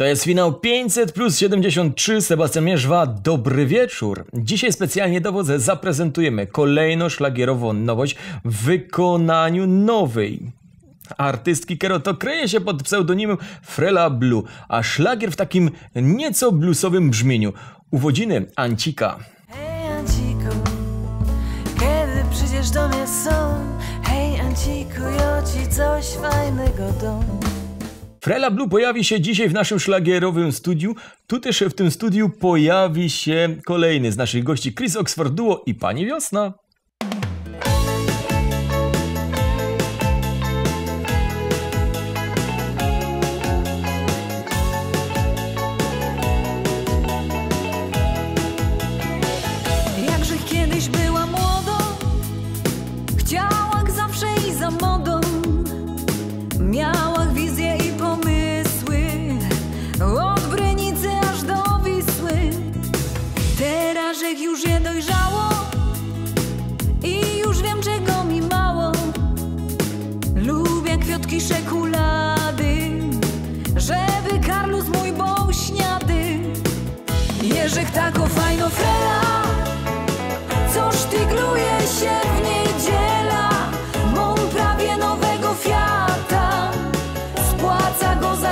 To jest finał 500 plus 73. Sebastian Mierzwa, dobry wieczór. Dzisiaj specjalnie do wodze zaprezentujemy kolejną szlagierową nowość w wykonaniu nowej artystki Keroto kryje się pod pseudonimem Frela Blue, a szlagier w takim nieco bluesowym brzmieniu. Uwodziny Ancika. Hej Anciku, kiedy przyjdziesz do mnie są? Hej Anciku, ja ci coś fajnego dom. Frela Blue pojawi się dzisiaj w naszym szlagierowym studiu. Tu też w tym studiu pojawi się kolejny z naszych gości Chris Oxford Duo i Pani Wiosna.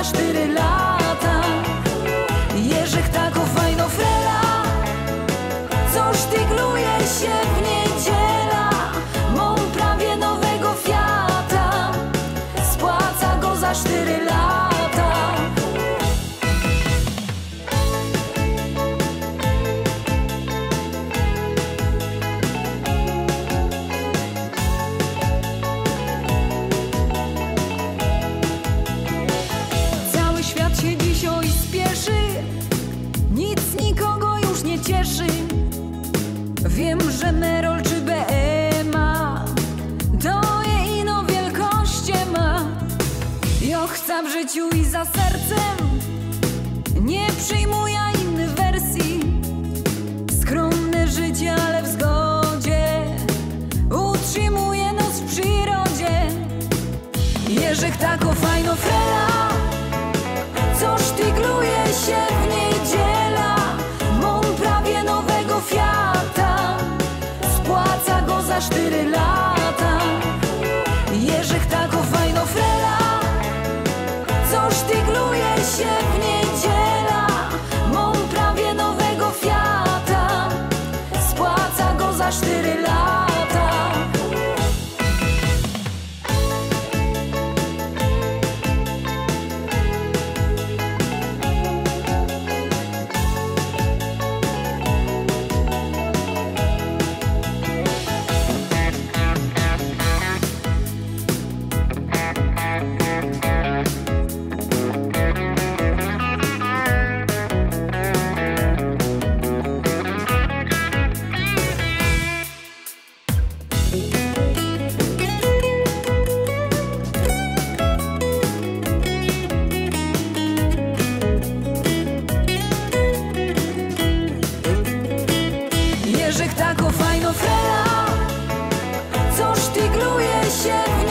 cztery lata za sercem, nie przyjmuję innych wersji. Skromne życie, ale w zgodzie utrzymuje nos w przyrodzie. Jerzych tako Jerzych tako fajno frela? Co sztygluje się w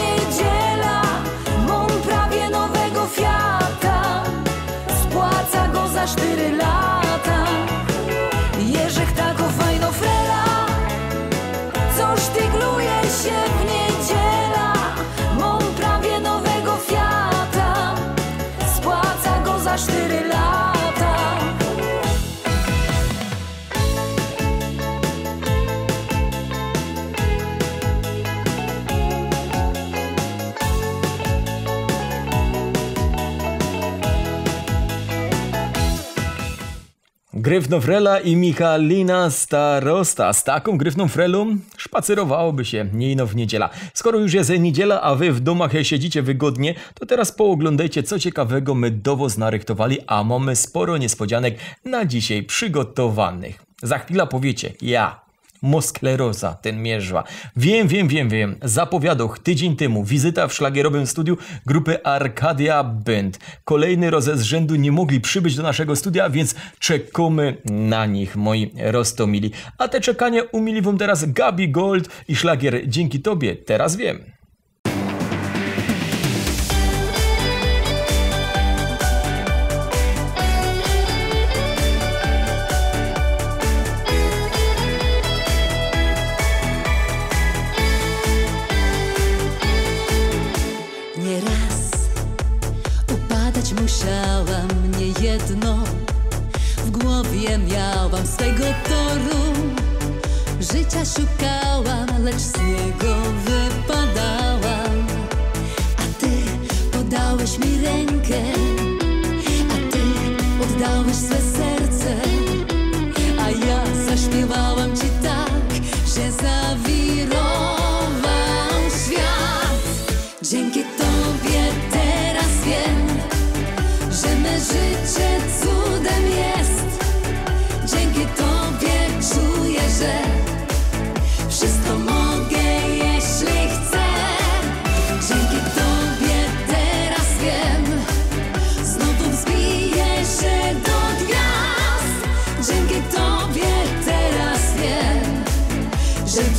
Gryfno Frela i Michalina Starosta. Z taką Gryfną Frelą szpacerowałoby się niejno w niedziela. Skoro już jest niedziela, a wy w domach siedzicie wygodnie, to teraz pooglądajcie, co ciekawego my do narychtowali, a mamy sporo niespodzianek na dzisiaj przygotowanych. Za chwilę powiecie, ja, Moskleroza, ten mierzwa. Wiem, wiem, wiem, wiem. Zapowiadał tydzień temu wizyta w szlagierowym studiu grupy Arcadia Band. Kolejny raz z rzędu nie mogli przybyć do naszego studia, więc czekamy na nich, moi rostomili. A te czekanie umili wam teraz Gabi Gold i szlagier Dzięki Tobie, teraz wiem.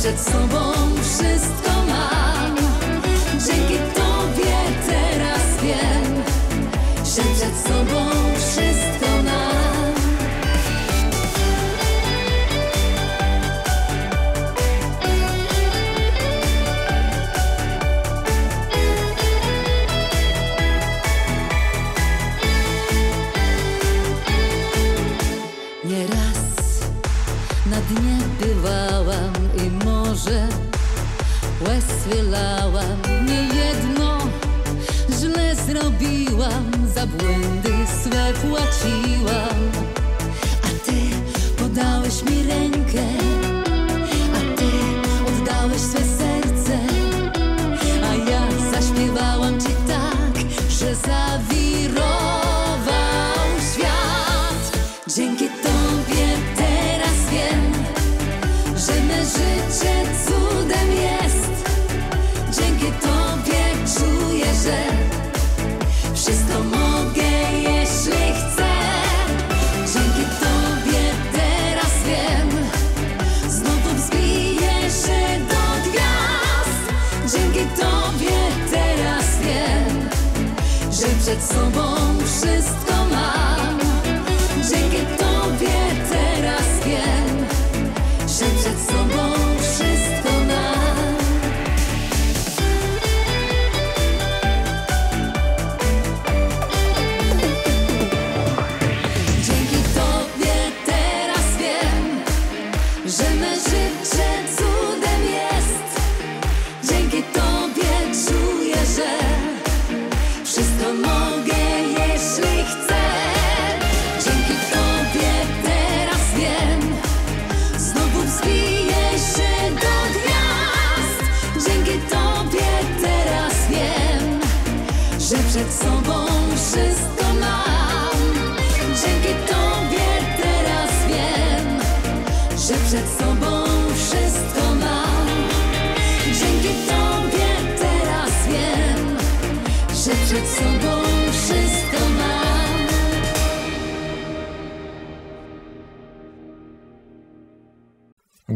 Przed sobą wszystko za błędy swe płaciłam a ty podałeś mi rękę a ty oddałeś swe serce. A ja zaśpiewałam ci tak że zawirował świat. Dzięki tobie teraz wiem że me życie cudem jest. Dzięki Tobie czuję, że wszystko mogę,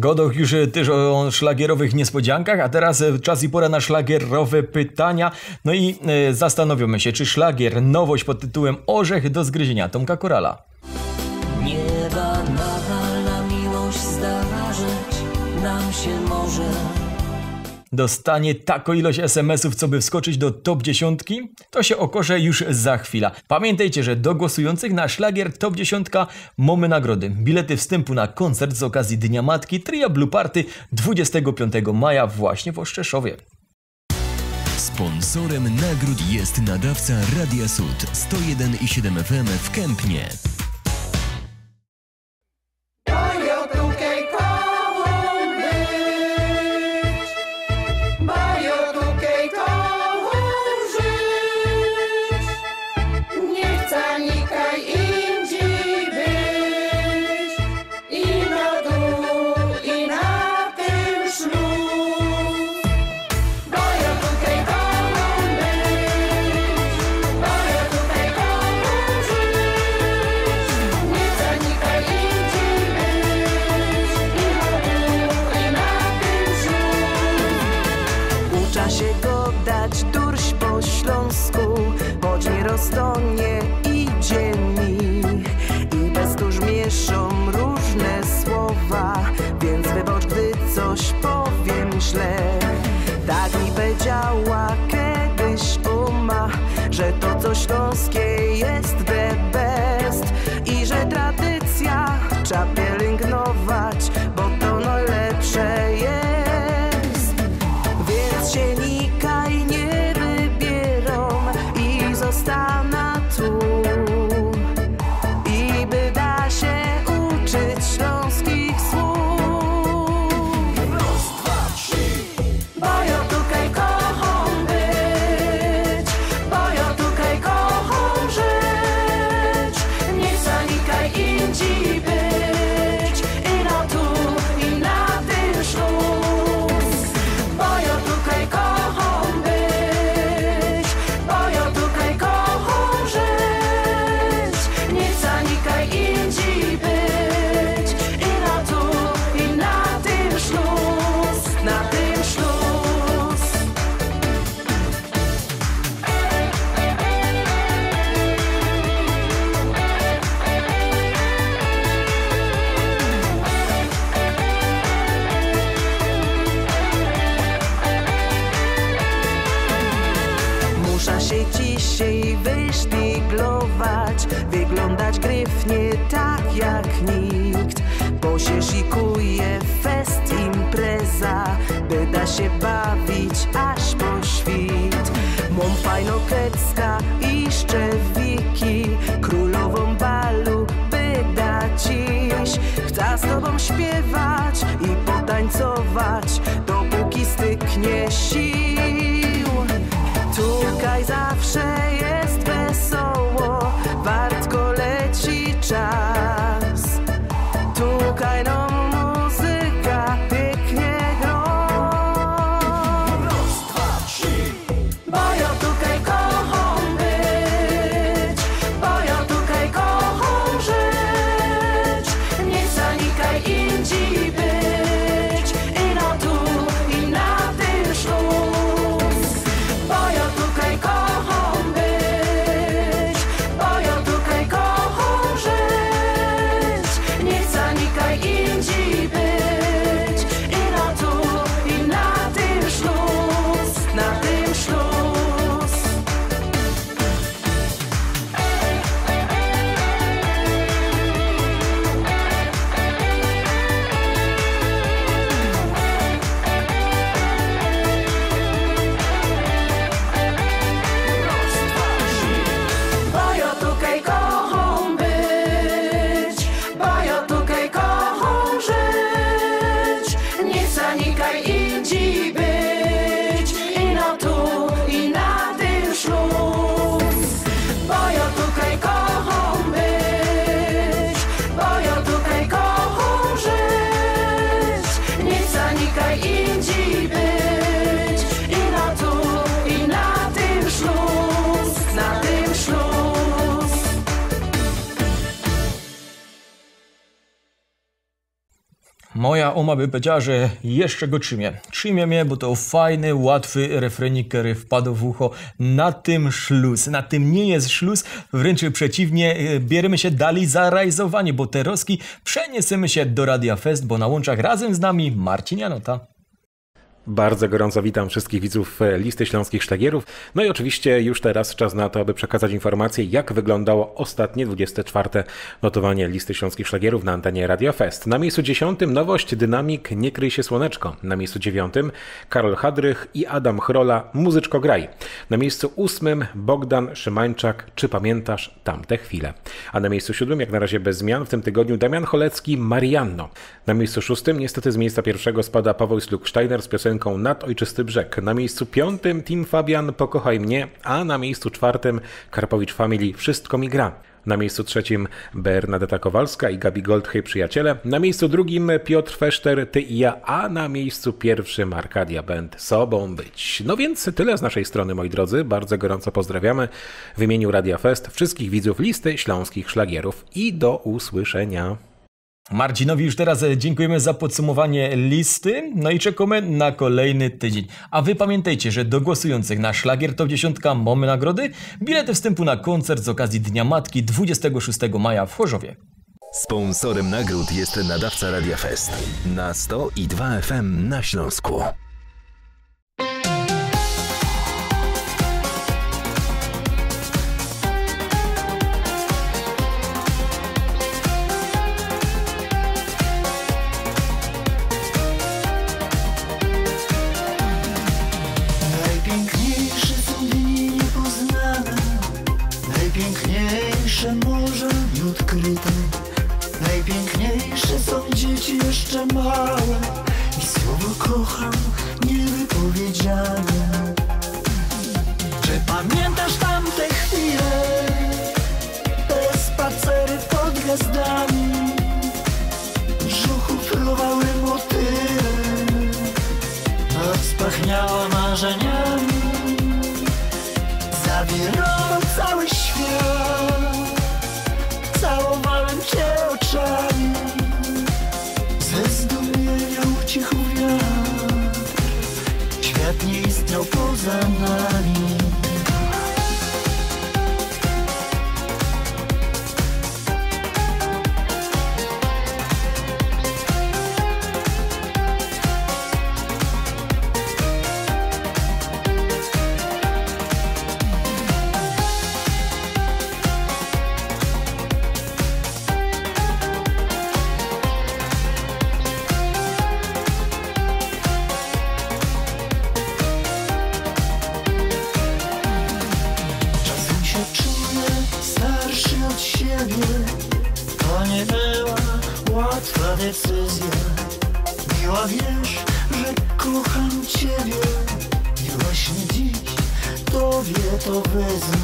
Godoch już e, też o szlagierowych niespodziankach, a teraz e, czas i pora na szlagierowe pytania. No i e, zastanowimy się, czy szlagier, nowość pod tytułem Orzech do zgryzienia Tomka Korala. dostanie taką ilość SMS-ów, co by wskoczyć do top dziesiątki? To się okosze już za chwilę. Pamiętajcie, że do głosujących na szlagier top dziesiątka mamy nagrody. Bilety wstępu na koncert z okazji Dnia Matki Tria Blue Party 25 maja właśnie w Oszczeszowie. Sponsorem nagród jest nadawca Radia Sud 101,7 FM w Kępnie. nerwy, gdy coś powiem źle. Tak mi powiedziała kiedyś uma, że to coś śląskie bo się fest, impreza, byda się bać. Moja oma by powiedziała, że jeszcze go trzymie. Trzymie mnie, bo to fajny, łatwy refrenik, który wpadł w ucho. Na tym szluz. Na tym nie jest szluz, wręcz przeciwnie, e, bierzemy się dalej za rajzowanie, bo te roski przeniesiemy się do Radia Fest, bo na łączach razem z nami Marcin Janota. Bardzo gorąco witam wszystkich widzów e, listy śląskich szlagierów. No i oczywiście już teraz czas na to, aby przekazać informację, jak wyglądało ostatnie 24 notowanie listy śląskich szlagierów na antenie Radio Fest. Na miejscu 10 nowość Dynamik Nie kryj się słoneczko. Na miejscu 9 Karol Hadrych i Adam Chrola Muzyczko graj. Na miejscu 8 Bogdan Szymańczak Czy pamiętasz tamte chwile. A na miejscu 7 jak na razie bez zmian w tym tygodniu Damian Cholecki Marianno. Na miejscu 6 niestety z miejsca pierwszego spada Paweł Sluk-Steiner z piosenką Nad Ojczysty Brzeg. Na miejscu piątym Tim Fabian Pokochaj mnie, a na miejscu czwartym Karpowicz Family Wszystko mi gra. Na miejscu trzecim Bernadetta Kowalska i Gabi Goldhej Przyjaciele. Na miejscu drugim Piotr Feszter, Ty i ja, a na miejscu pierwszym Arkadia Band Sobą być. No więc tyle z naszej strony, moi drodzy. Bardzo gorąco pozdrawiamy w imieniu Radia Fest wszystkich widzów listy śląskich szlagierów i do usłyszenia. Marcinowi już teraz e, dziękujemy za podsumowanie listy, no i czekamy na kolejny tydzień. A wy pamiętajcie, że do głosujących na Szlagier Top 10 mamy nagrody, bilety wstępu na koncert z okazji Dnia Matki 26 maja w Chorzowie. Sponsorem nagród jest nadawca Radia Fest na 100 i 2 FM na Śląsku. Noc pachniała marzeniami Zawirował cały świat. Całowałem cię oczami. Ze zdumienia ucichł wiatr. Świat nie istniał poza nami tobie to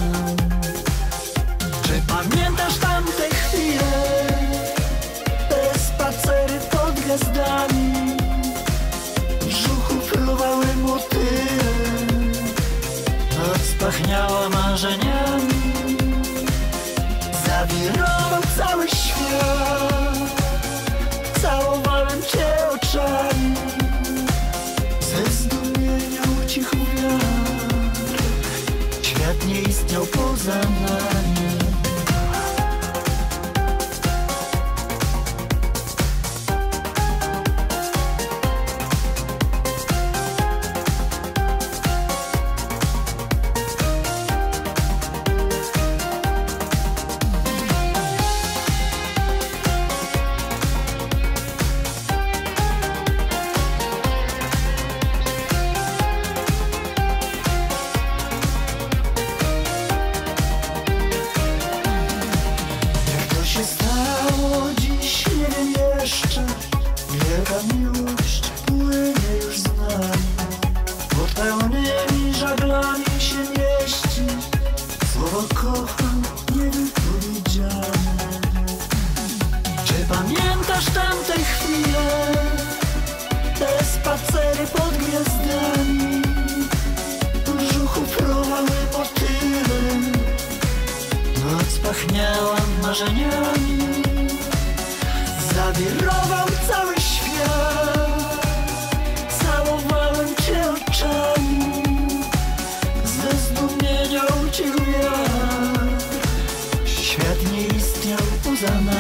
Summer.